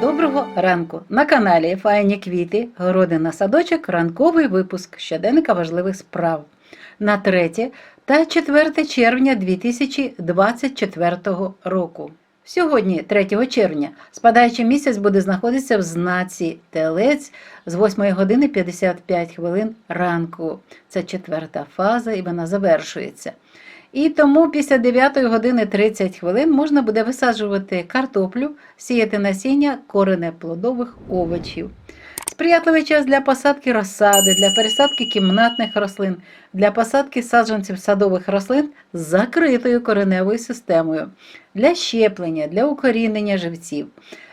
Доброго ранку! На каналі Файні квіти, городина садочок, ранковий випуск щоденника важливих справ на 3 та 4 червня 2024 року. Сьогодні, 3 червня, спадаючий місяць буде знаходитися в знаці Телець з 8 години 55 хвилин ранку. Це четверта фаза і вона завершується. І тому після 9 години 30 хвилин можна буде висаджувати картоплю, сіяти насіння коренеплодових овочів. Сприятливий час для посадки розсади, для пересадки кімнатних рослин, для посадки саджанців садових рослин з закритою кореневою системою, для щеплення, для укорінення живців.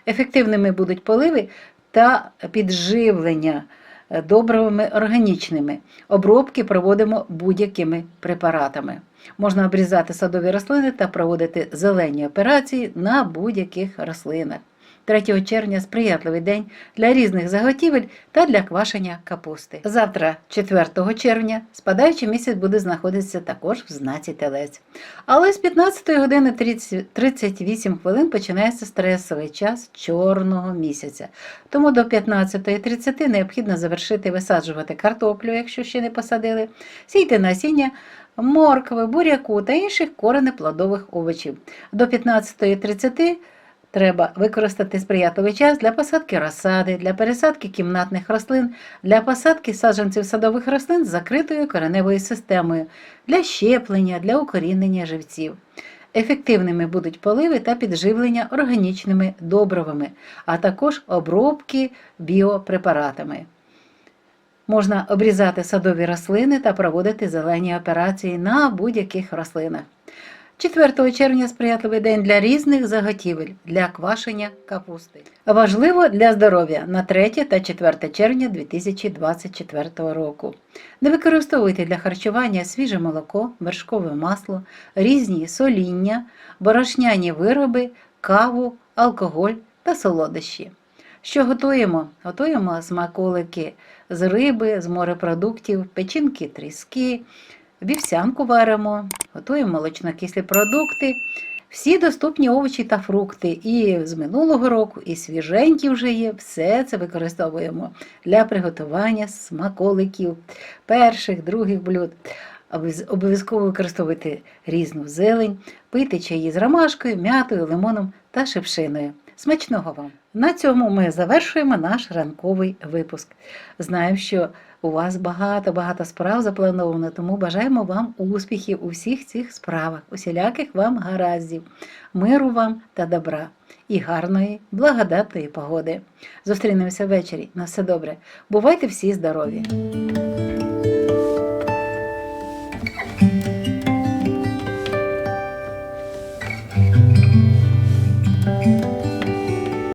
Ефективними будуть поливи та підживлення е, добривими органічними. Обробки проводимо будь-якими препаратами. Можна обрізати садові рослини та проводити зелені операції на будь-яких рослинах. 3 червня сприятливий день для різних заготівель та для квашення капусти. Завтра, 4 червня, спадаючий місяць буде знаходитися також в знаці телець. Але з 15 години 30 38 хвилин починається стресовий час чорного місяця. Тому до 15.30 необхідно завершити висаджувати картоплю, якщо ще не посадили, сійте насіння моркви, буряку та інших коренеплодових овочів. До 15.30 треба використати сприятливий час для посадки розсади, для пересадки кімнатних рослин, для посадки саджанців садових рослин з закритою кореневою системою, для щеплення, для укорінення живців. Ефективними будуть поливи та підживлення органічними добривами, а також обробки біопрепаратами. Можна обрізати садові рослини та проводити зелені операції на будь-яких рослинах. 4 червня сприятливий день для різних заготівель для квашення капусти. Важливо для здоров'я на 3 та 4 червня 2024 року. Не використовуйте для харчування свіже молоко, вершкове масло, різні соління, борошняні вироби, каву, алкоголь та солодощі. Що готуємо? Готуємо смаколики з риби, з морепродуктів, печінки, тріски, вівсянку варимо, готуємо молочнокислі продукти, всі доступні овочі та фрукти. І з минулого року, і свіженькі вже є. Все це використовуємо для приготування смаколиків, перших, других блюд. Обов'яз- Обов'язково використовуйте різну зелень, пийте чаї з ромашкою, м'ятою, лимоном та шипшиною. Смачного вам! На цьому ми завершуємо наш ранковий випуск. Знаємо, що у вас багато-багато справ заплановано, тому бажаємо вам успіхів у всіх цих справах, усіляких вам гараздів, миру вам та добра і гарної, благодатної погоди. Зустрінемося ввечері. На все добре. Бувайте всі здорові!